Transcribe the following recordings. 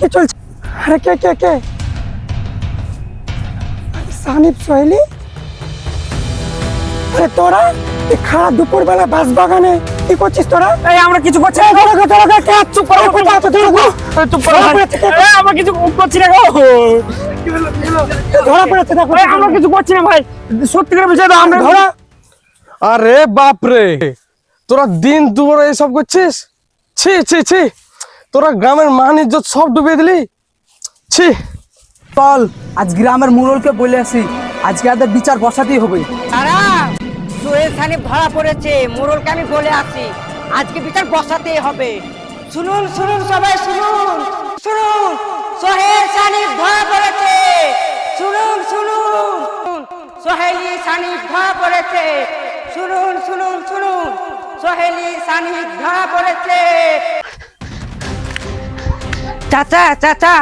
কি চলছে? আরে কে কে কে? সোহেলি? আরে তোরা? এই খারাপ দুপুর বেলা বাস বাগানে কি করছিস তোরা? এই আমরা কিছু করছি না তোরা কে তোরা কে? কে চুপ করো। গো? চুপ করো? এই, আমরা কিছু করছি না গো। ধরা পড়েছে দেখো এই, আমরা কিছু করছি না ভাই। সত্যি করে বিষয় আমরা ধরা। আরে বাপরে! তোরা দিন দুপুর এইসব করছিস? ছি ছি ছি। তোরা গ্রামের মান ইজ্জত সব ডুবিয়ে দিলি? ছি চল আজ গ্রামের মুরলকে বলে আসি আজকে আমাদের বিচার বসাতেই হবে। তারা সোহেল সানিপ ধরা পড়েছে মোরলকে আমি বলে আসি আজকে বিচার বসাতেই হবে। শুনুন শুনুন সবাই শুনুন শুনুন সোহেল সানিপ ধরা পড়েছে। শুনুন শুনুন সোহেলি সানিপ ধরা পড়েছে। শুনুন শুনুন শুনুন সোহেলি সানিপ ধরা পড়েছে। চাচা চাচা।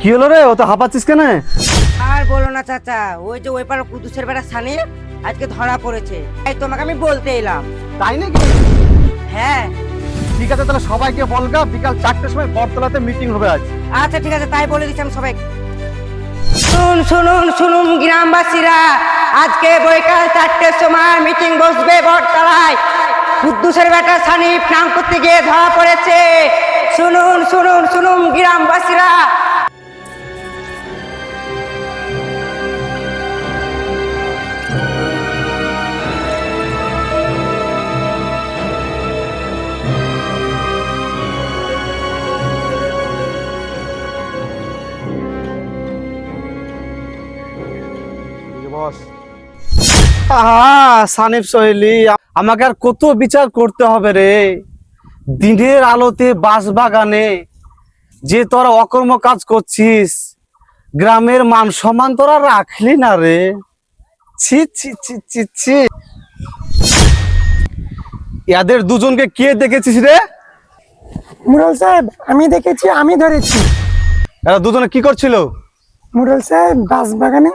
কি হলো রে? ও তো হাঁপাচ্ছিস কেন? আর বলো না চাচা। ওই যে ওই পাড়া কুদুসের বেড়া সানি আজকে ধরা পড়েছে। তাই তোমাকে আমি বলতে এলাম। তাই নাকি? হ্যাঁ। ঠিক আছে তাহলে সবাইকে বলগা বিকাল চারটের সময় বটতলাতে মিটিং হবে আজ। আচ্ছা ঠিক আছে তাই বলে দিচ্ছি আমি সবাই শুনুন শুনুন শুনুন গ্রামবাসীরা। আজকে বৈকাল চারটের সময় মিটিং বসবে বটতলায় কুদ্দুসের বেটা সানি প্রাণ করতে গিয়ে ধরা পড়েছে। শুনুন শুনুন শুনুন গ্রামবাসীরা। বস আহা সানিফ সোহেলি আমাকে আর কত বিচার করতে হবে রে? দিনের আলোতে বাস বাগানে যে তোরা অকর্ম কাজ করছিস গ্রামের মান সম্মান তোরা রাখলি না রে? ছি ছি ছি ছি ছি। এদের দুজনকে কে দেখেছিস রে? মুরল সাহেব আমি দেখেছি আমি ধরেছি। এরা দুজনে কি করছিল? মুরল সাহেব বাস বাগানে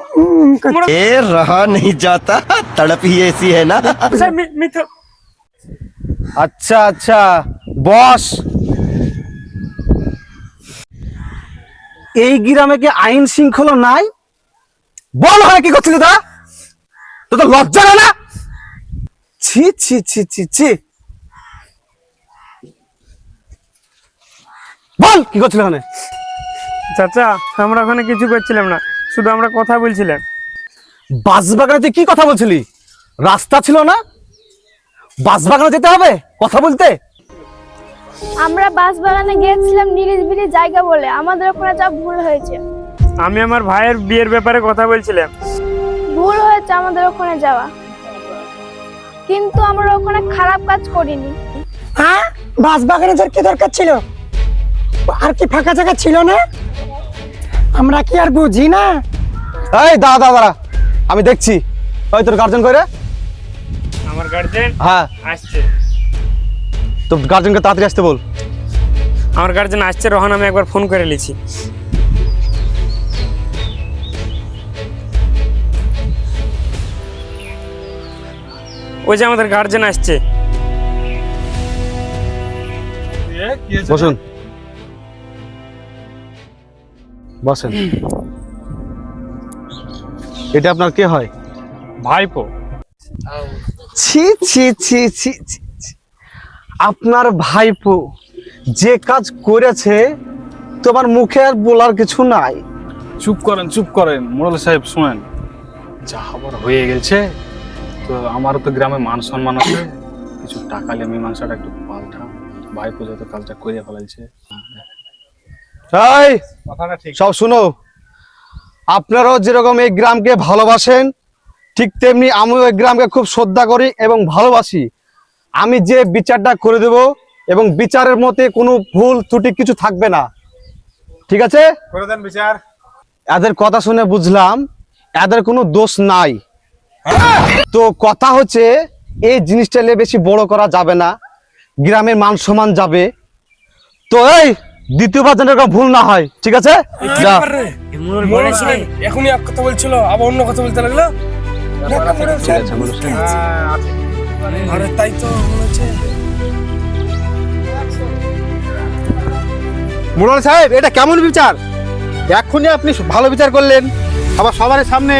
এ রহা নেই যাতা। तड़प ही ऐसी है ना স্যার, মি- মিথ্যা আচ্ছা আচ্ছা বস এই গ্রামে কি আইন শৃঙ্খলা নাই বল হয় কি করছিলি তা তো তো লজ্জা নেই না ছি ছি ছি ছি ছি বল কি করছিল ওখানে চাচা আমরা ওখানে কিছু করছিলাম না শুধু আমরা কথা বলছিলাম বাসবাগানে তুই কি কথা বলছিলি? রাস্তা ছিল না? বাসবাগানে যেতে হবে? কথা বলতে? আমরা বাস বাগানে গিয়েছিলাম নিরিবিলি জায়গা বলে। আমাদের ওখানে যা ভুল হয়েছে। আমি আমার ভাইয়ের বিয়ের ব্যাপারে কথা বলছিলাম। ভুল হয়েছে আমাদের ওখানে যাওয়া। কিন্তু আমরা ওখানে খারাপ কাজ করিনি। হ্যাঁ? বাস বাগানে যার কি দরকার ছিল? আর কি ফাঁকা জায়গা ছিল না? আমরা কি আর বুঝি না? এই দাঁড়া দাঁড়া। আমি দেখছি। ওই তোর গার্জেন করে আমার গার্জেন হ্যাঁ। আসছে। তো গার্জেনকে তাড়াতাড়ি আসতে বল। আমার গার্জেন আসছে রোহান আমি একবার ফোন করে নিয়েছি ওই যে আমাদের গার্জেন আসছে। বসুন। বসেন। এটা আপনার কে হয়? ভাইপো। ছি ছি ছি ছি। আপনার ভাইপো যে কাজ করেছে তোমার মুখে আর বলার কিছু নাই। চুপ করেন চুপ করেন মোড়ল সাহেব শুনেন। যা হবার হয়ে গেছে তো আমারও তো গ্রামে মান সম্মান আছে। কিছু টাকা নিয়ে মীমাংসাটা একটু পাল্টা। ভাইপো যত কাজটা করিয়া ফেলাইছে এই সব শুনো। আপনারাও যেরকম এই গ্রামকে ভালোবাসেন ঠিক তেমনি আমিও এই গ্রামকে খুব শ্রদ্ধা করি এবং ভালোবাসি। আমি যে বিচারটা করে দেব এবং বিচারের মতে কোনো ভুল ত্রুটি কিছু থাকবে না। ঠিক আছে? করে দেন বিচার। এদের কথা শুনে বুঝলাম এদের কোনো দোষ নাই। তো কথা হচ্ছে এই জিনিসটা নিয়ে বেশি বড় করা যাবে না। গ্রামের মান সম্মান যাবে। তো এই দ্বিতীয়বার যেন এরকম ভুল না হয় ঠিক আছে? যা। এখনই এক কথা বলছিল আবার অন্য কথা বলতে লাগল। আরে তাই তো মুরল সাহেব এটা কেমন বিচার? এক্ষুনি আপনি ভালো বিচার করলেন আবার সবার সামনে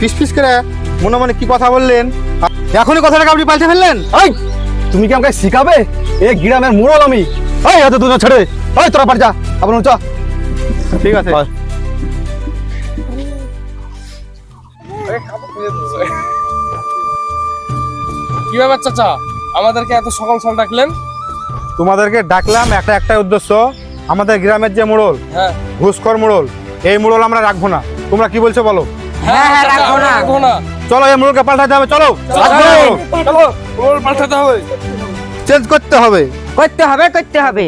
ফিস ফিস করে মনে মনে কি কথা বললেন? এখনই কথাটাকে আপনি পাল্টে ফেললেন? তুমি কি আমাকে শিখাবে? এই গ্রামের মুরল আমি। এই হয়তো দুজন ছেড়ে এই তোরা পার যা আপনার চ ঠিক আছে। কি ব্যাপার চাচা? আমাদেরকে এত সকাল সকাল ডাকলেন? তোমাদেরকে ডাকলাম একটা একটাই উদ্দেশ্য। আমাদের গ্রামের যে মোড়ল হ্যাঁ। ঘুষখর মোড়ল এই মোড়ল আমরা রাখব না। তোমরা কি বলছো বলো? হ্যাঁ হ্যাঁ রাখব না। রাখব না। চলো এই মোড়লকে পাল্টাতে হবে চলো। চলো। পাল্টাতে হবে। চেঞ্জ করতে হবে। করতে হবে করতে হবে।